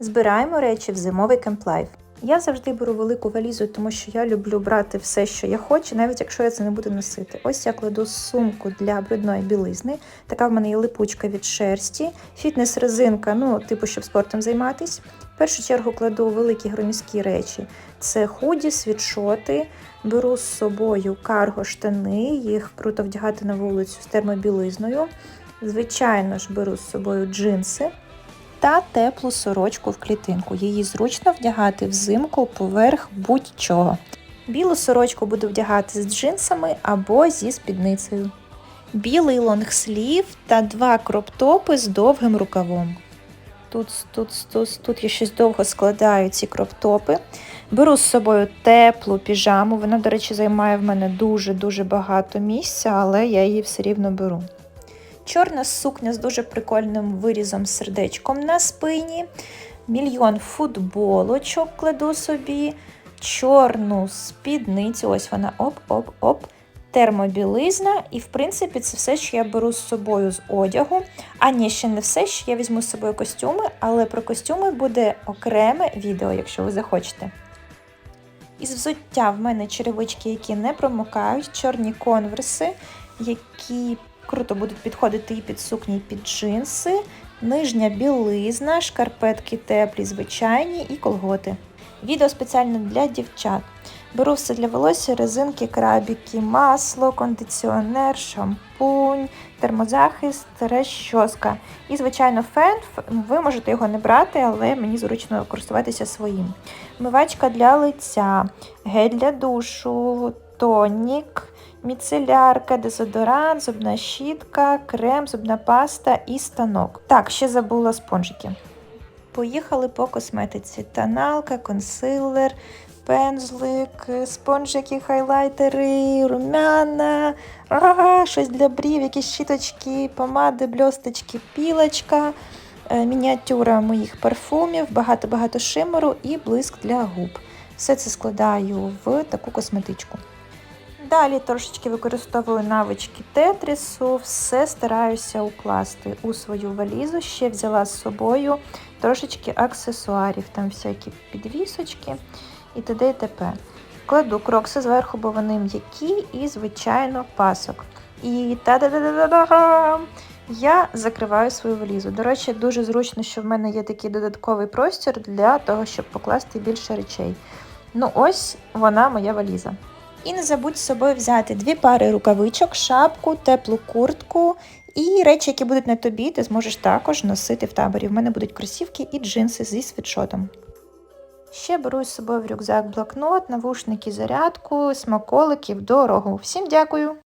Збираємо речі в зимовий кемплайф. Я завжди беру велику валізу, тому що я люблю брати все, що я хочу, навіть якщо я це не буду носити. Ось я кладу сумку для брудної білизни. Така в мене є липучка від шерсті, фітнес-резинка, ну, типу, щоб спортом займатись. В першу чергу кладу великі громіські речі. Це худі, світшоти. Беру з собою карго штани, їх круто вдягати на вулицю з термобілизною. Звичайно ж, беру з собою джинси та теплу сорочку в клітинку. Її зручно вдягати взимку поверх будь-чого. Білу сорочку буду вдягати з джинсами або зі спідницею. Білий лонгслів та два кроптопи з довгим рукавом. Тут, тут, тут, тут я щось довго складаю ці кроптопи. Беру з собою теплу піжаму. Вона, до речі, займає в мене дуже-дуже багато місця, але я її все рівно беру. Чорна сукня з дуже прикольним вирізом сердечком на спині. Мільйон футболочок кладу собі, чорну спідницю. Ось вона оп-оп-оп. Термобілизна, і, в принципі, це все, що я беру з собою з одягу. А ні, ще не все, що я візьму з собою костюми, але про костюми буде окреме відео, якщо ви захочете. Із взуття в мене черевички, які не промокають, чорні конверси, які круто будуть підходити і під сукні, і під джинси, нижня білизна, шкарпетки теплі, звичайні і колготи. Відео спеціально для дівчат. Беру все для волосся, резинки, крабіки, масло, кондиціонер, шампунь, термозахист, розчоска. І, звичайно, фен. Ви можете його не брати, але мені зручно користуватися своїм. Мивачка для лиця, гель для душу, тонік, міцелярка, дезодорант, зубна щітка, крем, зубна паста і станок. Так, ще забула спонжики. Поїхали по косметиці. Тоналка, консилер, пензлик, спонжики, хайлайтери, румяна, ага, щось для брів, якісь щіточки, помади, бльосточки, пілочка, е, мініатюра моїх парфумів, багато-багато шимеру і блиск для губ. Все це складаю в таку косметичку. Далі трошечки використовую навички тетрісу, все стараюся укласти у свою валізу. Ще взяла з собою трошечки аксесуарів, там всякі підвісочки і т.д. і т.п. Кладу крокси зверху, бо вони м'які і, звичайно, пасок. І та-да-да-да-да! Я закриваю свою валізу. До речі, дуже зручно, що в мене є такий додатковий простір для того, щоб покласти більше речей. Ну, ось вона моя валіза. І не забудь з собою взяти дві пари рукавичок, шапку, теплу куртку і речі, які будуть на тобі, ти зможеш також носити в таборі. В мене будуть кросівки і джинси зі світшотом. Ще беру з собою в рюкзак блокнот, навушники, зарядку, смаколики в дорогу. Всім дякую!